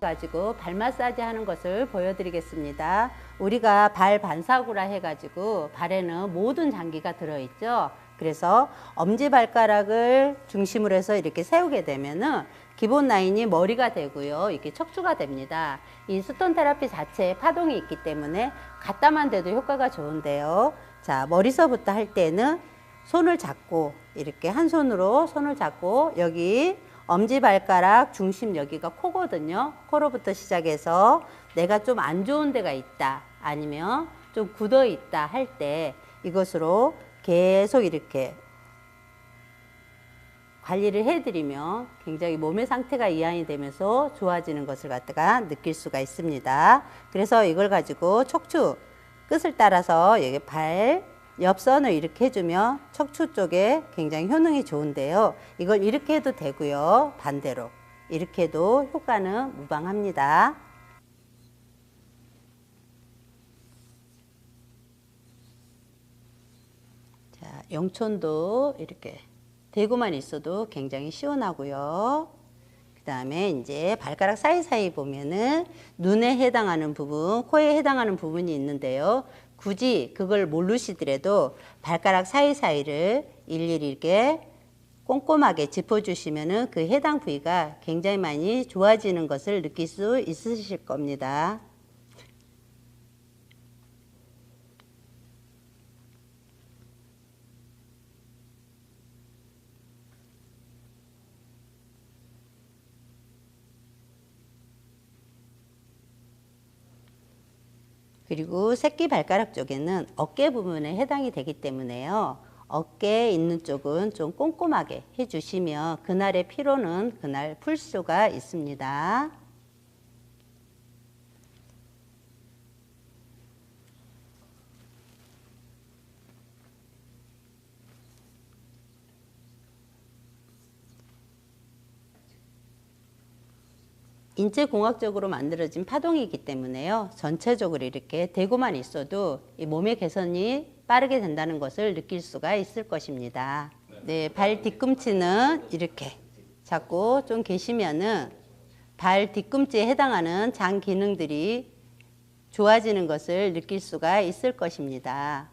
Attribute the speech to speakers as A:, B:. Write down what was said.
A: 가지고 발 마사지 하는 것을 보여드리겠습니다. 우리가 발 반사구라 해가지고 발에는 모든 장기가 들어있죠. 그래서 엄지발가락을 중심으로 해서 이렇게 세우게 되면은 기본 라인이 머리가 되고요. 이렇게 척추가 됩니다. 이 스톤 테라피 자체에 파동이 있기 때문에 갖다만 돼도 효과가 좋은데요. 자, 머리서부터 할 때는 손을 잡고 이렇게 한 손으로 손을 잡고 여기 엄지발가락 중심 여기가 코거든요. 코로부터 시작해서 내가 좀 안 좋은 데가 있다 아니면 좀 굳어 있다 할 때 이것으로 계속 이렇게 관리를 해드리면 굉장히 몸의 상태가 이완이 되면서 좋아지는 것을 갖다가 느낄 수가 있습니다. 그래서 이걸 가지고 척추 끝을 따라서 여기 발 옆선을 이렇게 해주면 척추 쪽에 굉장히 효능이 좋은데요. 이걸 이렇게 해도 되고요. 반대로 이렇게 해도 효과는 무방합니다. 자, 영촌도 이렇게 대고만 있어도 굉장히 시원하고요. 그 다음에 이제 발가락 사이사이 보면은 눈에 해당하는 부분, 코에 해당하는 부분이 있는데요. 굳이 그걸 모르시더라도 발가락 사이사이를 일일이 이렇게 꼼꼼하게 짚어주시면은 그 해당 부위가 굉장히 많이 좋아지는 것을 느낄 수 있으실 겁니다. 그리고 새끼 발가락 쪽에는 어깨 부분에 해당이 되기 때문에요. 어깨에 있는 쪽은 좀 꼼꼼하게 해주시면 그날의 피로는 그날 풀 수가 있습니다. 인체공학적으로 만들어진 파동이기 때문에요. 전체적으로 이렇게 대고만 있어도 이 몸의 개선이 빠르게 된다는 것을 느낄 수가 있을 것입니다. 네, 발 뒤꿈치는 이렇게 잡고 좀 계시면은 발 뒤꿈치에 해당하는 장 기능들이 좋아지는 것을 느낄 수가 있을 것입니다.